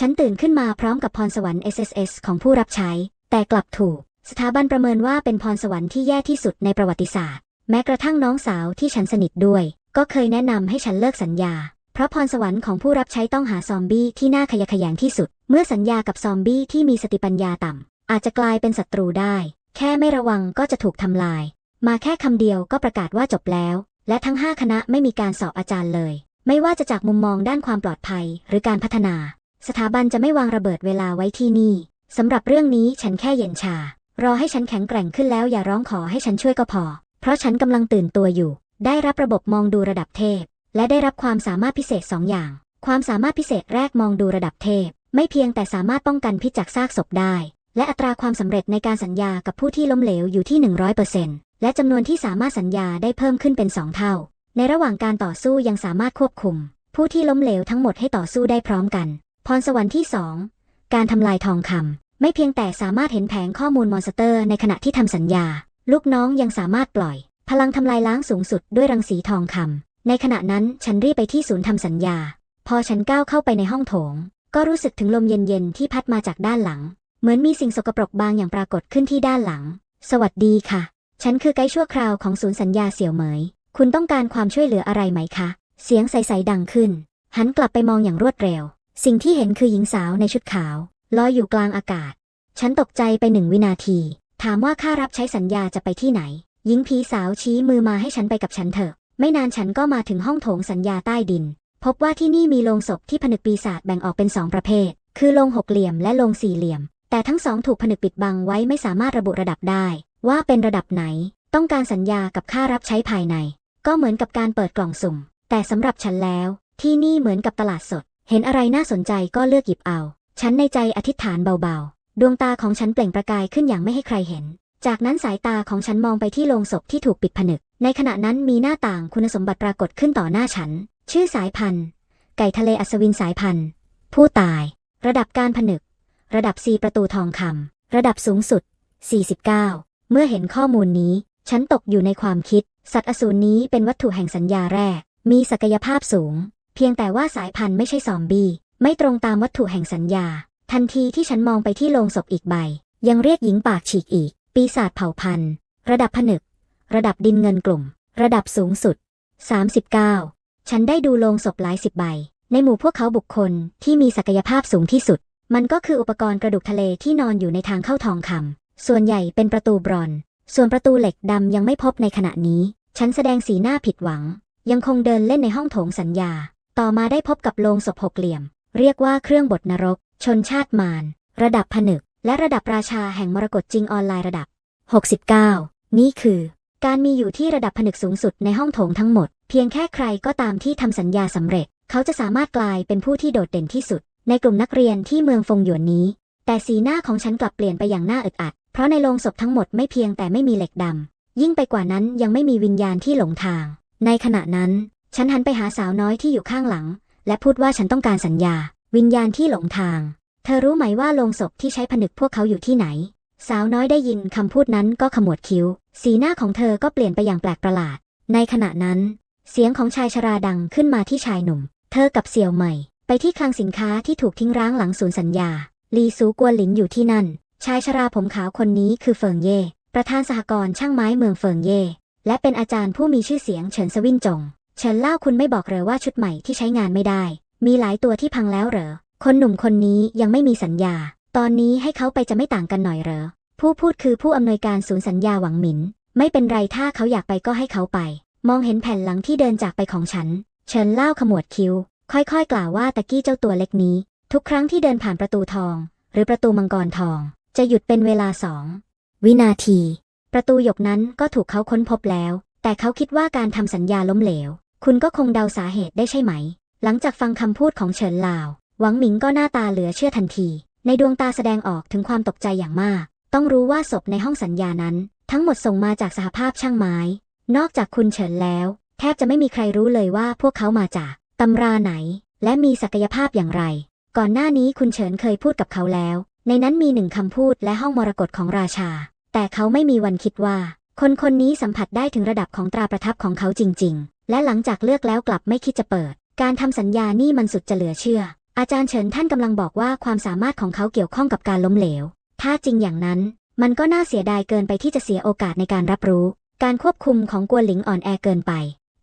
ฉันตื่นขึ้นมาพร้อมกับพรสวรรค์ SSS ของผู้รับใช้ แต่กลับถูก สถาบันประเมินว่าเป็นพรสวรรค์ที่แย่ที่สุดในประวัติศาสตร์ แม้กระทั่งน้องสาวที่ฉันสนิทด้วย ก็เคยแนะนำให้ฉันเลิกสัญญา เพราะพรสวรรค์ของผู้รับใช้ต้องหาซอมบี้ที่น่าขยะแขยงที่สุด เมื่อสัญญากับซอมบี้ที่มีสติปัญญาต่ำอาจจะกลายเป็นศัตรูได้ แค่ไม่ระวังก็จะถูกทำลาย มาแค่คำเดียวก็ประกาศว่าจบแล้ว และทั้ง 5 คณะไม่มีการสอบอาจารย์เลย ไม่ว่าจะจากมุมมองด้านความปลอดภัย หรือการพัฒนา สถาบันจะไม่วางระเบิดเวลาไว้ที่นี่สำหรับเรื่องนี้ฉันแค่เย็นชา รอให้ฉันแข็งแกร่งขึ้นแล้วอย่าร้องขอให้ฉันช่วยก็พอ เพราะฉันกำลังตื่นตัวอยู่ ได้รับระบบมองดูระดับเทพ และได้รับความสามารถพิเศษสองอย่าง ความสามารถพิเศษแรกมองดูระดับเทพ ไม่เพียงแต่สามารถป้องกันพิษจากซากศพได้ และอัตราความสำเร็จในการสัญญากับผู้ที่ล้มเหลวอยู่ที่ 100%และจำนวนที่สามารถสัญญาได้เพิ่มขึ้นเป็น2เท่า ในระหว่างการต่อสู้ยังสามารถควบคุม ผู้ที่ล้มเหลวทั้งหมดให้ต่อสู้ได้พร้อมกัน พรสวรรค์ที่ 2 การทำลายทองคำไม่เพียงแต่สามารถเห็นแผงข้อมูลมอนสเตอร์ในขณะที่ทำสัญญา ลูกน้องยังสามารถปล่อย พลังทำลายล้างสูงสุดด้วยรังสีทองคำในขณะนั้นฉันรีบไปที่ศูนย์ทำสัญญา พอฉันก้าวเข้าไปในห้องโถง ก็รู้สึกถึงลมเย็นๆที่พัดมาจากด้านหลัง เหมือนมีสิ่งสกปรกบางอย่างปรากฏขึ้นที่ด้านหลัง สวัสดีค่ะ ฉันคือไกด์ชั่วคราวของศูนย์สัญญาเสี่ยวเหมย คุณต้องการความช่วยเหลืออะไรไหมคะ เสียงใสๆดังขึ้น หันกลับไปมองอย่างรวดเร็ว สิ่งที่เห็นคือหญิงสาวในชุดขาวลอยอยู่กลางอากาศ ฉันตกใจไปหนึ่งวินาที ถามว่าค่ารับใช้สัญญาจะไปที่ไหน หญิงผีสาวชี้มือมาให้ฉันไปกับฉันเถอะ ไม่นานฉันก็มาถึงห้องโถงสัญญาใต้ดิน พบว่าที่นี่มีโลงศพที่ผนึกปีศาจแบ่งออกเป็นสองประเภท คือโลงหกเหลี่ยมและโลงสี่เหลี่ยม แต่ทั้งสองถูกผนึกปิดบังไว้ไม่สามารถระบุระดับได้ ว่าเป็นระดับไหน ต้องการสัญญากับค่ารับใช้ภายใน ก็เหมือนกับการเปิดกล่องสุ่ม แต่สำหรับฉันแล้ว ที่นี่เหมือนกับตลาดสด เห็นอะไรน่าสนใจก็เลือกหยิบเอา ฉันในใจอธิษฐานเบาๆ ดวงตาของฉันเปล่งประกายขึ้นอย่างไม่ให้ใครเห็น จากนั้นสายตาของฉันมองไปที่โลงศพที่ถูกปิดผนึก ในขณะนั้นมีหน้าต่างคุณสมบัติปรากฏขึ้นต่อหน้าฉัน ชื่อสายพันธุ์ ไก่ทะเลอัศวินสายพันธุ์ ผู้ตาย ระดับการผนึก ระดับ 4 ประตูทองคำระดับสูงสุด 49 เมื่อเห็นข้อมูลนี้ ฉันตกอยู่ในความคิด สัตว์อสูรนี้เป็นวัตถุแห่งสัญญาแรก มีศักยภาพสูง เพียงแต่ว่าสายพันธุ์ไม่ใช่ซอมบี้ ไม่ตรงตามวัตถุแห่งสัญญา ทันทีที่ฉันมองไปที่โลงศพอีกใบ ยังเรียกหญิงปากฉีกอีก ปีศาจเผ่าพันธุ์ ระดับผนึก ระดับดินเงินกลุ่ม ระดับสูงสุด 39 ฉันได้ดูโลงศพหลายสิบใบ ในหมู่พวกเขาบุคคลที่มีศักยภาพสูงที่สุด มันก็คืออุปกรณ์กระดูกทะเลที่นอนอยู่ในทางเข้าทองคำส่วนใหญ่เป็นประตูบรอน ส่วนประตูเหล็กดำยังไม่พบในขณะนี้ ฉันแสดงสีหน้าผิดหวัง ยังคงเดินเล่นในห้องโถงสัญญา ต่อมาได้พบกับโลงศพหกเหลี่ยม เรียกว่าเครื่องบทนรก ชนชาติมารระดับผนึก และระดับราชาแห่งมรกตจริงออนไลน์ระดับ 69 นี่คือ การมีอยู่ที่ระดับผนึกสูงสุดในห้องโถงทั้งหมด เพียงแค่ใครก็ตามที่ทำสัญญาสำเร็จ เขาจะสามารถกลายเป็นผู้ที่โดดเด่นที่สุด ในกลุ่มนักเรียนที่เมืองฟงหยวนนี้ แต่สีหน้าของฉันกลับเปลี่ยนไปอย่างน่าอึดอัด เพราะในโลงศพทั้งหมดไม่เพียงแต่ไม่มีเหล็กดำยิ่งไปกว่านั้นยังไม่มีวิญญาณที่หลงทาง ในขณะนั้น ฉันหันไปหาสาวน้อยที่อยู่ข้างหลัง และพูดว่าฉันต้องการสัญญา วิญญาณที่หลงทาง เธอรู้ไหมว่าโลงศพที่ใช้ผนึกพวกเขาอยู่ที่ไหน สาวน้อยได้ยินคำพูดนั้นก็ขมวดคิ้ว สีหน้าของเธอก็เปลี่ยนไปอย่างแปลกประหลาด ในขณะนั้น เสียงของชายชราดังขึ้นมาที่ชายหนุ่ม เธอกับเสี่ยวใหม่ ไปที่คลังสินค้าที่ถูกทิ้งร้างหลังศูนย์สัญญา ลีซูกวนหลินอยู่ที่นั่น ชายชราผมขาวคนนี้คือเฟิงเย่ ประธานสหกรณ์ช่างไม้เมืองเฟิงเย่ และเป็นอาจารย์ผู้มีชื่อเสียงเฉินสวินจง ฉินเล่าคุณไม่บอกเลยว่าชุดใหม่ที่ใช้งานไม่ได้ มีหลายตัวที่พังแล้วเหรอ คนหนุ่มคนนี้ยังไม่มีสัญญา ตอนนี้ให้เขาไปจะไม่ต่างกันหน่อยเหรอ ผู้พูดคือผู้อำนวยการศูนย์สัญญาหวังหมิน ไม่เป็นไรถ้าเขาอยากไปก็ให้เขาไป มองเห็นแผ่นหลังที่เดินจากไปของฉัน เฉินเล่าขมวดคิ้ว ค่อยๆ กล่าวว่าตะกี้เจ้าตัวเล็กนี้ ทุกครั้งที่เดินผ่านประตูทอง หรือประตูมังกรทอง จะหยุดเป็นเวลาสองวินาที ประตูหยกนั้นก็ถูกเขาค้นพบแล้ว แต่เขาคิดว่าการทำสัญญาล้มเหลว คุณก็คงเดาสาเหตุได้ใช่ไหม หลังจากฟังคำพูดของเฉินลาว หวังหมิงก็หน้าตาเหลือเชื่อทันที ในดวงตาแสดงออกถึงความตกใจอย่างมาก ต้องรู้ว่าศพในห้องสัญญานั้น ทั้งหมดส่งมาจากสหภาพช่างไม้ นอกจากคุณเฉินแล้ว แทบจะไม่มีใครรู้เลยว่าพวกเขามาจากตำราไหน และมีศักยภาพอย่างไร ก่อนหน้านี้คุณเฉินเคยพูดกับเขาแล้ว ในนั้นมีหนึ่งคำพูดและห้องมรกตของราชา แต่เขาไม่มีวันคิดว่า คนคนนี้สัมผัสได้ถึงระดับของตราประทับของเขาจริง ๆ และหลังจากเลือกแล้วกลับไม่คิดจะเปิด การทำสัญญานี่มันสุดจะเหลือเชื่อ อาจารย์เฉินท่านกำลังบอกว่าความสามารถของเขาเกี่ยวข้องกับการล้มเหลว ถ้าจริงอย่างนั้น มันก็น่าเสียดายเกินไปที่จะเสียโอกาสในการรับรู้ การควบคุมของกวนหลิงอ่อนแอเกินไป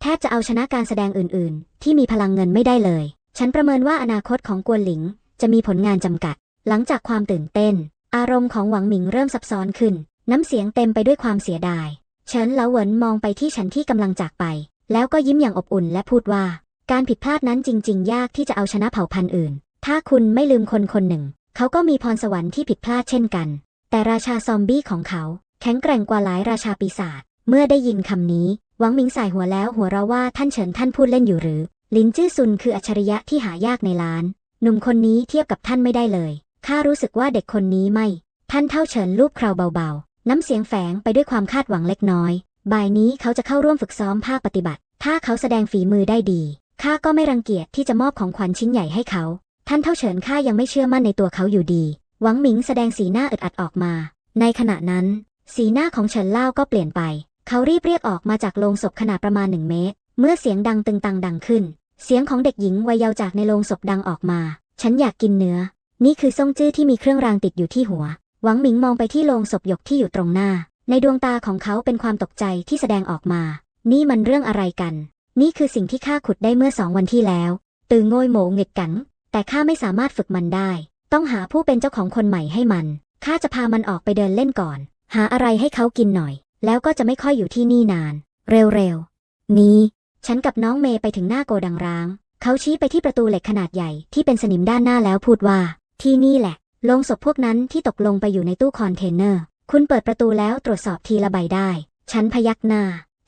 แทบจะเอาชนะการแสดงอื่น ๆ ที่มีพลังเงินไม่ได้เลย ฉันประเมินว่าอนาคตของกวนหลิงจะมีผลงานจำกัด หลังจากความตื่นเต้น อารมณ์ของหวังหมิงเริ่มซับซ้อนขึ้น น้ำเสียงเต็มไปด้วยความเสียดาย เฉินเหลาเหวินมองไปที่ฉันที่กำลังจากไป แล้วก็ยิ้มอย่างอบอุ่นและพูดว่า การผิดพลาดนั้นจริง ๆ ยากที่จะเอาชนะเผ่าพันธุ์อื่น ถ้าคุณไม่ลืมคนคนหนึ่ง เขาก็มีพรสวรรค์ที่ผิดพลาดเช่นกัน แต่ราชาซอมบี้ของเขา แข็งแกร่งกว่าหลายราชาปีศาจ เมื่อได้ยินคำนี้ หวังมิงสายหัวแล้วหัวเราะว่าท่านเฉินท่านพูดเล่นอยู่หรือ ลินจื้อซุนคืออัจฉริยะที่หายากในล้าน หนุ่มคนนี้เทียบกับท่านไม่ได้เลย ข้ารู้สึกว่าเด็กคนนี้ไม่ ท่านเท่าเฉินรูปคราวเบาๆ น้ำเสียงแฝงไปด้วยความคาดหวังเล็กน้อย บ่ายนี้เขาจะเข้าร่วมฝึกซ้อมภาคปฏิบัติ ถ้าเขาแสดงฝีมือได้ดีข้าก็ไม่รังเกียจที่จะมอบของขวัญชิ้นใหญ่ให้เขา ท่านเท่าเฉินข้ายังไม่เชื่อมั่นในตัวเขาอยู่ดี หวังหมิงแสดงสีหน้าอึดอัดออกมา ในขณะนั้น สีหน้าของเฉินเล่าก็เปลี่ยนไป เขารีบเรียกออกมาจากโลงศพขนาดประมาณหนึ่งเมตร เมื่อเสียงดังตึงตังดังขึ้น เสียงของเด็กหญิงวัยเยาว์จากในโลงศพดังออกมา ฉันอยากกินเนื้อ นี่คือซ่งจื้อที่มีเครื่องรางติดอยู่ที่หัว หวังหมิงมองไปที่โลงศพหยกที่อยู่ตรงหน้า ในดวงตาของเขาเป็นความตกใจที่แสดงออกมา นี่มันเรื่องอะไรกัน นี่คือสิ่งที่ข้าขุดได้เมื่อสองวันที่แล้ว ตือโงยโหมงเงกกังแต่ข้าไม่สามารถฝึกมันได้ ต้องหาผู้เป็นเจ้าของคนใหม่ให้มัน ข้าจะพามันออกไปเดินเล่นก่อน หาอะไรให้เขากินหน่อย แล้วก็จะไม่ค่อยอยู่ที่นี่นาน เร็วๆ นี้ ฉันกับน้องเมย์ไปถึงหน้าโกดังร้าง เขาชี้ไปที่ประตูเหล็กขนาดใหญ่ที่เป็นสนิมด้านหน้าแล้วพูดว่า ที่นี่แหละ ลงศพพวกนั้นที่ตกลงไปอยู่ในตู้คอนเทนเนอร์ คุณเปิดประตูแล้วตรวจสอบทีละใบได้ ฉันพยักหน้า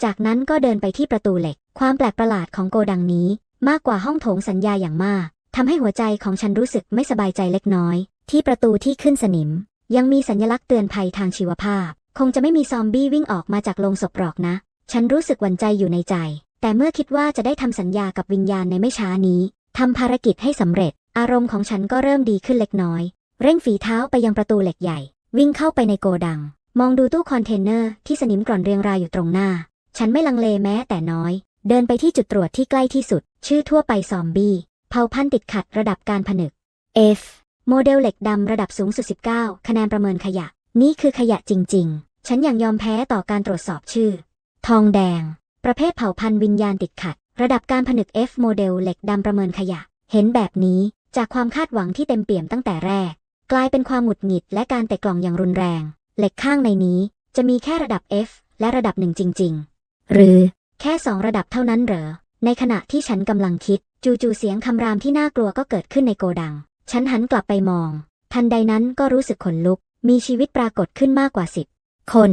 จากนั้นก็เดินไปที่ประตูเหล็ก ความแปลกประหลาดของโกดังนี้ มากกว่าห้องโถงสัญญาอย่างมากทำให้หัวใจของฉันรู้สึกไม่สบายใจเล็กน้อย ที่ประตูที่ขึ้นสนิม ยังมีสัญลักษณ์เตือนภัยทางชีวภาพ คงจะไม่มีซอมบี้วิ่งออกมาจากโลงศพหรอกนะ ฉันรู้สึกหวั่นใจอยู่ในใจ แต่เมื่อคิดว่าจะได้ทำสัญญากับวิญญาณในไม่ช้านี้ทำภารกิจให้สำเร็จ อารมณ์ของฉันก็เริ่มดีขึ้นเล็กน้อย เร่งฝีเท้าไปยังประตูเหล็กใหญ่ วิ่งเข้าไปในโกดัง มองดูตู้คอนเทนเนอร์ที่สนิมกร่อนเรียงรายอยู่ตรงหน้า ฉันไม่ลังเลแม้แต่น้อย เดินไปที่จุดตรวจที่ใกล้ที่สุด ชื่อทั่วไปซอมบี้เผาพันธุ์ติดขัดระดับการผนึก F โมเดลเหล็กดำระดับสูงสุด 19 คะแนนประเมินขยะ นี่คือขยะจริง ๆ ฉันยังยอมแพ้ต่อการตรวจสอบชื่อ ทองแดง ประเภทเผ่าพันธุ์วิญญาณติดขัด ระดับการผนึก F โมเดลเหล็กดำประเมินขยะ เห็นแบบนี้จากความคาดหวังที่เต็มเปี่ยมตั้งแต่แรก กลายเป็นความหงุดหงิดและการเตะกล่องอย่างรุนแรง เหล็กข้างในนี้จะมีแค่ระดับ F และระดับหนึ่งจริง ๆ หรือแค่สองระดับเท่านั้นเหรอ ในขณะที่ฉันกำลังคิด จู่ๆเสียงคำรามที่น่ากลัวก็เกิดขึ้นในโกดัง ฉันหันกลับไปมอง ทันใดนั้นก็รู้สึกขนลุก มีชีวิตปรากฏขึ้นมากกว่าสิบคน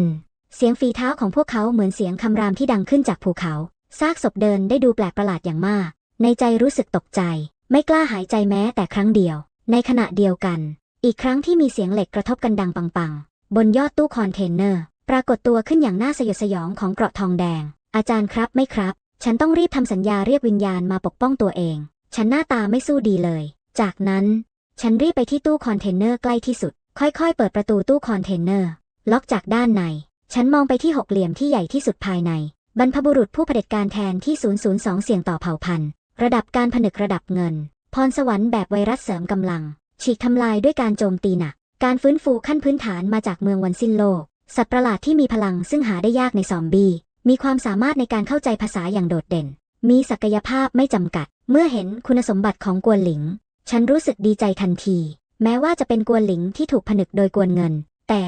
เสียงฝีเท้าของพวกเขาเหมือนเสียงคำรามที่ดังขึ้นจากภูเขา ซากศพเดินได้ดูแปลกประหลาดอย่างมาก ในใจรู้สึกตกใจ ไม่กล้าหายใจแม้แต่ครั้งเดียว ในขณะเดียวกัน อีกครั้งที่มีเสียงเหล็กกระทบกันดังปังๆ บนยอดตู้คอนเทนเนอร์ ปรากฏตัวขึ้นอย่างน่าสยดสยองของเกราะทองแดง อาจารย์ครับไม่ครับ ฉันต้องรีบทำสัญญาเรียกวิญญาณมาปกป้องตัวเอง ฉันหน้าตาไม่สู้ดีเลย จากนั้น ฉันรีบไปที่ตู้คอนเทนเนอร์ใกล้ที่สุด ค่อยๆ เปิดประตูตู้คอนเทนเนอร์ ล็อกจากด้านใน ฉันมองไปที่หกเหลี่ยมที่ใหญ่ที่สุดภายใน บรรพบุรุษผู้เผด็จการแทนที่ 002 เสี่ยงต่อเผ่าพันธุ์ ระดับการผนึกระดับเงิน พรสวรรค์แบบไวรัสเสริมกำลัง ฉีกทำลายด้วยการโจมตีหนัก การฟื้นฟูขั้นพื้นฐานมาจากเมืองวันสิ้นโลก สัตว์ประหลาดที่มีพลังซึ่งหาได้ยากในซอมบี้ มีความสามารถในการเข้าใจภาษาอย่างโดดเด่น มีศักยภาพไม่จำกัด เมื่อเห็นคุณสมบัติของกวนหลิง ฉันรู้สึกดีใจทันที แม้ว่าจะเป็นกวนหลิงที่ถูกผนึกโดยกวนเงิน แต่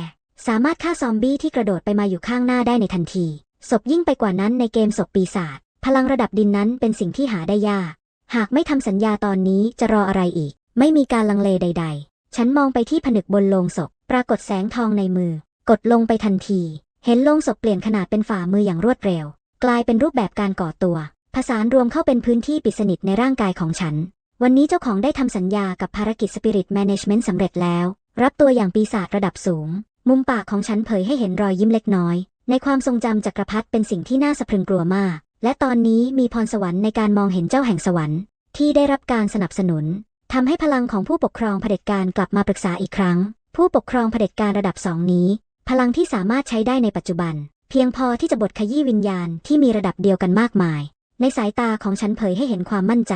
สามารถฆ่าซอมบี้ที่กระโดดไปมาอยู่ข้างหน้าได้ในทันที ศพยิ่งไปกว่านั้นในเกมศพปีศาจ พลังระดับดินนั้นเป็นสิ่งที่หาได้ยาก หากไม่ทำสัญญาตอนนี้จะรออะไรอีก ไม่มีการลังเลใด ๆ ฉันมองไปที่ผนึกบนโลงศพ ปรากฏแสงทองในมือ กดลงไปทันที เห็นโลงศพเปลี่ยนขนาดเป็นฝ่ามืออย่างรวดเร็ว กลายเป็นรูปแบบการก่อตัว ผสานรวมเข้าเป็นพื้นที่ปิดสนิทในร่างกายของฉัน วันนี้เจ้าของได้ทำสัญญากับภารกิจ Spirit Management สำเร็จแล้ว รับตัวอย่างปีศาจระดับสูง มุมปากของฉันเผยให้เห็นรอยยิ้มเล็กน้อย ในความทรงจำจักรพรรดิเป็นสิ่งที่น่าสะพรึงกลัวมาก และตอนนี้มีพรสวรรค์ในการมองเห็นเจ้าแห่งสวรรค์ที่ได้รับการสนับสนุน ทำให้พลังของผู้ปกครองเผด็จการกลับมาปรึกษาอีกครั้ง ผู้ปกครองเผด็จการระดับสองนี้ พลังที่สามารถใช้ได้ในปัจจุบัน เพียงพอที่จะบดขยี้วิญญาณที่มีระดับเดียวกันมากมาย ในสายตาของฉันเผยให้เห็นความมั่นใจ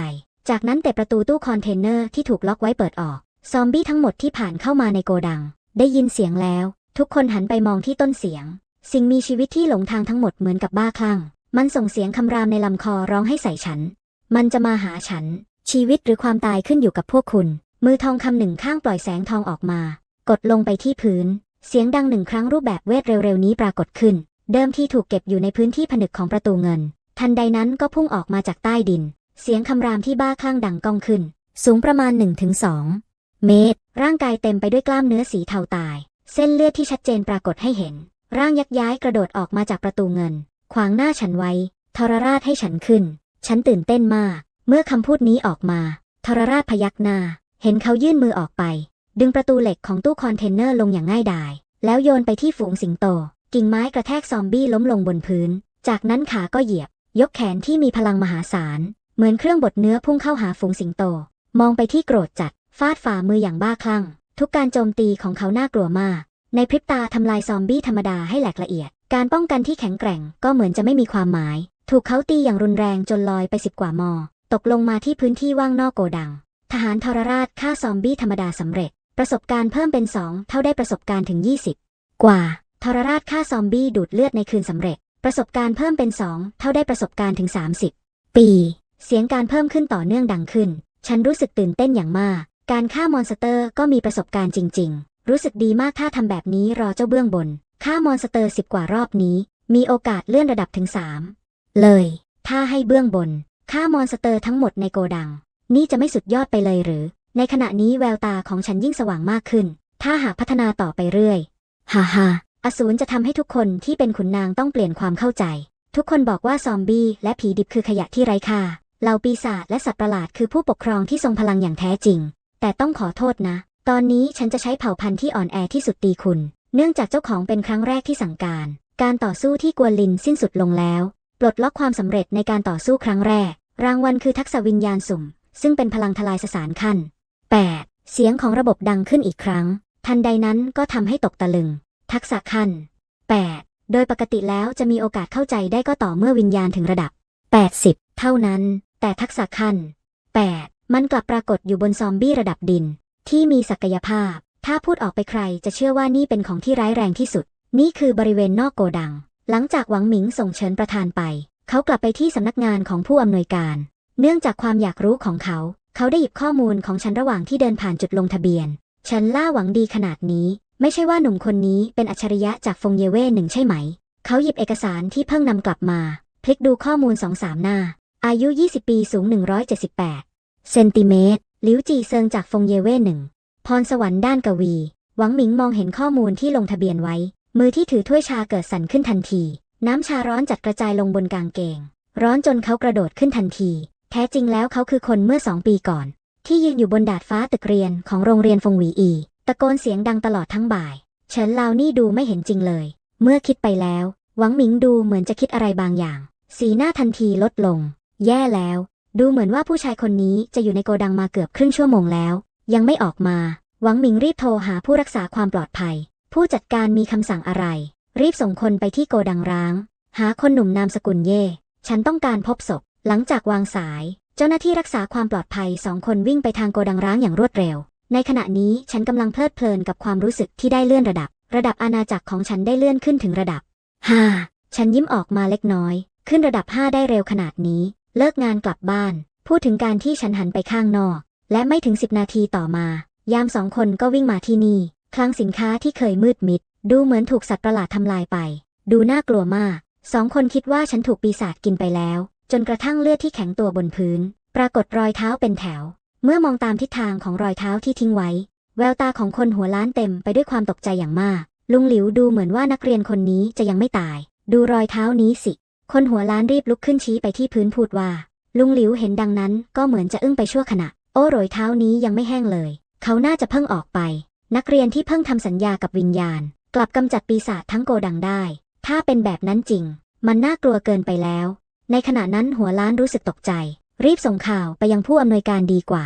จากนั้นแต่ประตูตู้คอนเทนเนอร์ที่ถูกล็อกไว้เปิดออก ซอมบี้ทั้งหมดที่ผ่านเข้ามาในโกดัง ได้ยินเสียงแล้ว ทุกคนหันไปมองที่ต้นเสียง สิ่งมีชีวิตที่หลงทางทั้งหมดเหมือนกับบ้าคลั่ง มันส่งเสียงคำรามในลำคอร้องให้ใส่ฉัน มันจะมาหาฉัน ชีวิตหรือความตายขึ้นอยู่กับพวกคุณ มือทองคำหนึ่งข้างปล่อยแสงทองออกมา กดลงไปที่พื้น เสียงดังหนึ่งครั้งรูปแบบเวทเร็วๆนี้ปรากฏขึ้น เดิมที่ถูกเก็บอยู่ในพื้นที่ผนึกของประตูเงิน ทันใดนั้นก็พุ่งออกมาจากใต้ดิน เสียงคำรามที่บ้าคลั่งดังก้องขึ้น สูงประมาณ 1-2 เมตร ร่างกายเต็มไปด้วยกล้ามเนื้อสีเทาตาย เส้นเลือดที่ชัดเจนปรากฏให้เห็น ร่างยักย้ายกระโดดออกมาจากประตูเงิน ขวางหน้าฉันไว้ทรราชให้ฉันขึ้น ฉันตื่นเต้นมาก เมื่อคำพูดนี้ออกมาทรราชพยักหน้า เห็นเขายื่นมือออกไป ดึงประตูเหล็กของตู้คอนเทนเนอร์ลงอย่างง่ายดาย แล้วโยนไปที่ฝูงสิงโต กิ่งไม้กระแทกซอมบี้ล้มลงบนพื้น จากนั้นขาก็เหยียบ ยกแขนที่มีพลังมหาศาล เหมือนเครื่องบดเนื้อพุ่งเข้าหาฝูงสิงโต มองไปที่โกรธจัด ฟาดฝ่ามืออย่างบ้าคลั่ง ทุกการโจมตีของเขาน่ากลัวมาก ในพริบตาทำลายซอมบี้ธรรมดาให้แหลกละเอียด การป้องกันที่แข็งแกร่งก็เหมือนจะไม่มีความหมาย ถูกเขาตีอย่างรุนแรงจนลอยไปสิบกว่ามอ ตกลงมาที่พื้นที่ว่างนอกโกดัง ทหารทรราชฆ่าซอมบี้ธรรมดาสำเร็จ ประสบการณ์เพิ่มเป็นสองเท่าได้ประสบการณ์ถึง 20 กว่า ทรราชฆ่าซอมบี้ดูดเลือดในคืนสำเร็จ ประสบการณ์เพิ่มเป็นสองเท่าได้ประสบการณ์ถึง 30 ปี เสียงการเพิ่มขึ้นต่อเนื่องดังขึ้น ฉันรู้สึกตื่นเต้นอย่างมาก การฆ่ามอนสเตอร์ก็มีประสบการณ์จริง ๆ รู้สึกดีมากถ้าทำแบบนี้รอเจ้าเบื้องบนฆ่ามอนสเตอร์สิบกว่ารอบนี้ มีโอกาสเลื่อนระดับถึง3เลย ถ้าให้เบื้องบน ฆ่ามอนสเตอร์ทั้งหมดในโกดัง นี่จะไม่สุดยอดไปเลยหรือ ในขณะนี้แววตาของฉันยิ่งสว่างมากขึ้น ถ้าหากพัฒนาต่อไปเรื่อย ฮ่าฮ่าอสูรจะทำให้ทุกคนที่เป็นขุนนางต้องเปลี่ยนความเข้าใจ ทุกคนบอกว่าซอมบี้และผีดิบคือขยะที่ไร้ค่า เหล่าปีศาจและสัตว์ประหลาดคือผู้ปกครองที่ทรงพลังอย่างแท้จริง แต่ต้องขอโทษนะ ตอนนี้ฉันจะใช้เผ่าพันธุ์ที่อ่อนแอที่สุดตีคุณ เนื่องจากเจ้าของเป็นครั้งแรกที่สั่งการ การต่อสู้ที่กวนลินสิ้นสุดลงแล้ว ปลดล็อกความสำเร็จในการต่อสู้ครั้งแรก รางวัลคือทักษะวิญญาณสุ่ม ซึ่งเป็นพลังทลายสสารขั้น 8. เสียงของระบบดังขึ้นอีกครั้ง ทันใดนั้นก็ทำให้ตกตะลึง ทักษะขั้น 8. โดยปกติแล้วจะมีโอกาสเข้าใจได้ก็ต่อเมื่อวิญญาณถึงระดับ 80 เท่านั้น แต่ทักษะขั้น 8. มันกลับปรากฏอยู่บนซอมบี้ระดับดิน ที่มีศักยภาพ ถ้าพูดออกไปใครจะเชื่อว่านี่เป็นของที่ร้ายแรงที่สุด นี่คือบริเวณนอกโกดัง หลังจากหวังหมิงส่งเฉินประธานไป เขากลับไปที่สำนักงานของผู้อำนวยการ เนื่องจากความอยากรู้ของเขา เขาได้หยิบข้อมูลของฉันระหว่างที่เดินผ่านจุดลงทะเบียน ฉันล่าหวังดีขนาดนี้ ไม่ใช่ว่าหนุ่มคนนี้เป็นอัจฉริยะจากฟงเยเว่หนึ่งใช่ไหม เขาหยิบเอกสารที่เพิ่งนำกลับมา พลิกดูข้อมูลสองสามหน้า อายุ 20 ปีสูง 178 เซนติเมตรลิวจีเซิงจากฟงเยเว่หนึ่งพรสวรรค์ด้านกวี หวังหมิงมองเห็นข้อมูลที่ลงทะเบียนไว้ มือที่ถือถ้วยชาเกิดสั่นขึ้นทันที น้ำชาร้อนจัดกระจายลงบนกางเกง ร้อนจนเขากระโดดขึ้นทันที แท้จริงแล้วเขาคือคนเมื่อสองปีก่อน ที่ยืนอยู่บนดาดฟ้าตึกเรียนของโรงเรียนฟงหวีอี ตะโกนเสียงดังตลอดทั้งบ่าย เฉินลาวนี่ดูไม่เห็นจริงเลย เมื่อคิดไปแล้ว หวังหมิงดูเหมือนจะคิดอะไรบางอย่าง สีหน้าทันทีลดลง แย่แล้ว ดูเหมือนว่าผู้ชายคนนี้จะอยู่ในโกดังมาเกือบครึ่งชั่วโมงแล้ว ยังไม่ออกมา หวังหมิงรีบโทรหาผู้รักษาความปลอดภัย ผู้จัดการมีคำสั่งอะไร รีบส่งคนไปที่โกดังร้าง หาคนหนุ่มนามสกุลเย่ ฉันต้องการพบศพ หลังจากวางสาย เจ้าหน้าที่รักษาความปลอดภัยสองคนวิ่งไปทางโกดังร้างอย่างรวดเร็ว ในขณะนี้ฉันกำลังเพลิดเพลินกับความรู้สึกที่ได้เลื่อนระดับ ระดับอาณาจักรของฉันได้เลื่อนขึ้นถึงระดับ5ฉันยิ้มออกมาเล็กน้อย ขึ้นระดับ5ได้เร็วขนาดนี้ เลิกงานกลับบ้าน พูดถึงการที่ฉันหันไปข้างนอก และไม่ถึง10นาทีต่อมา ยามสองคนก็วิ่งมาที่นี่ คลังสินค้าที่เคยมืดมิด ดูเหมือนถูกสัตว์ประหลาดทำลายไป ดูน่ากลัวมาก สองคนคิดว่าฉันถูกปีศาจกินไปแล้ว จนกระทั่งเลือดที่แข็งตัวบนพื้น ปรากฏรอยเท้าเป็นแถว เมื่อมองตามทิศทางของรอยเท้าที่ทิ้งไว้ แววตาของคนหัวล้านเต็มไปด้วยความตกใจอย่างมาก ลุงหลิวดูเหมือนว่านักเรียนคนนี้จะยังไม่ตาย ดูรอยเท้านี้สิ คนหัวล้านรีบลุกขึ้นชี้ไปที่พื้นพูดว่า ลุงหลิวเห็นดังนั้นก็เหมือนจะอึ้งไปชั่วขณะ โอ้รอยเท้านี้ยังไม่แห้งเลย เขาน่าจะเพิ่งออกไป นักเรียนที่เพิ่งทำสัญญากับวิญญาณ กลับกำจัดปีศาจทั้งโกดังได้ ถ้าเป็นแบบนั้นจริง มันน่ากลัวเกินไปแล้ว ในขณะนั้นหัวล้านรู้สึกตกใจ รีบส่งข่าวไปยังผู้อำนวยการดีกว่า